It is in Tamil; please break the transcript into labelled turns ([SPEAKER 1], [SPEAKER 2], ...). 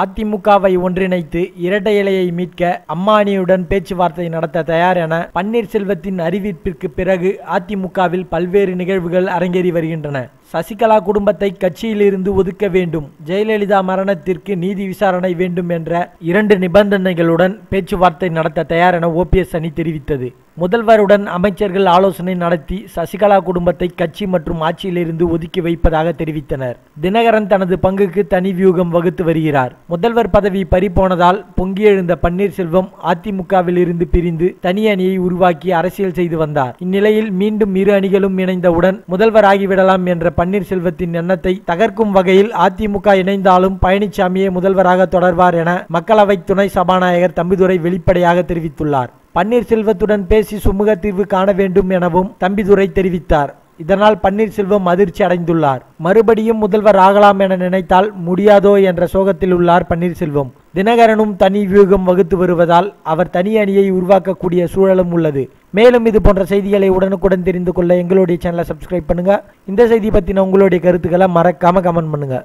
[SPEAKER 1] அதிமுகவை ஒன்றிணைத்து இரட்டை இலையை மீட்க அம்மானியுடன் பேச்சுவார்த்தை நடத்த தயார் என பன்னீர்செல்வத்தின் அறிவிப்பிற்கு பிறகு அதிமுகவில் பல்வேறு நிகழ்வுகள் அரங்கேறி வருகின்றன. சசிகலா குடும்பத்தை கட்சியிலிருந்து ஒதுக்க வேண்டும். ஜெயலலிதா மரணத்திற்கு நீதி விசாரணை வேண்டும் என்ற இரண்டு நிபந்தனைகளுடன் பேச்சுவார்த்தை நடத்த தயார் என ஓபிஎஸ் அணி தெரிவித்தது. முதல்வருடன் அமைச்சர்கள் ஆலோசனை நடத்தி சசிகலா குடும்பத்தை கட்சி மற்றும் ஆட்சியிலிருந்து ஒதுக்கி வைப்பதாக தெரிவித்தனர். தினகரன் தனது பங்குக்கு தனி வியூகம் வகுத்து வருகிறார். முதல்வர் பதவி பறிபோனதால் பொங்கியெழுந்த பன்னீர்செல்வம் அதிமுகவில் இருந்து பிரிந்து தனி அணியை உருவாக்கி அரசியல் செய்து வந்தார். இந்நிலையில் மீண்டும் இரு அணிகளும் இணைந்தவுடன் முதல்வர் ஆகிவிடலாம் என்ற பன்னீர்செல்வத்தின் எண்ணத்தை தகர்க்கும் வகையில் அதிமுக இணைந்தாலும் பழனிசாமியே முதல்வராக தொடர்வார் என மக்களவை துணை சபாநாயகர் தம்பிதுரை வெளிப்படையாக தெரிவித்துள்ளார். பன்னீர்செல்வத்துடன் பேசி சுமூக தீர்வு காண வேண்டும் எனவும் தம்பிதுரை தெரிவித்தார். இதனால் பன்னீர்செல்வம் அதிர்ச்சி அடைந்துள்ளார். மறுபடியும் முதல்வர் ஆகலாம் என நினைத்தால் முடியாதோ என்ற சோகத்தில் உள்ளார் பன்னீர்செல்வம். தினகரனும் தனி வியூகம் வகுத்து வருவதால் அவர் தனி அணியை உருவாக்கக்கூடிய சூழலும் உள்ளது. மேலும் இது போன்ற செய்திகளை உடனுக்குடன் தெரிந்து கொள்ள எங்களுடைய சேனலை சப்ஸ்கிரைப் பண்ணுங்க. இந்த செய்தி பற்றின உங்களுடைய கருத்துக்களை மறக்காம கமெண்ட் பண்ணுங்க.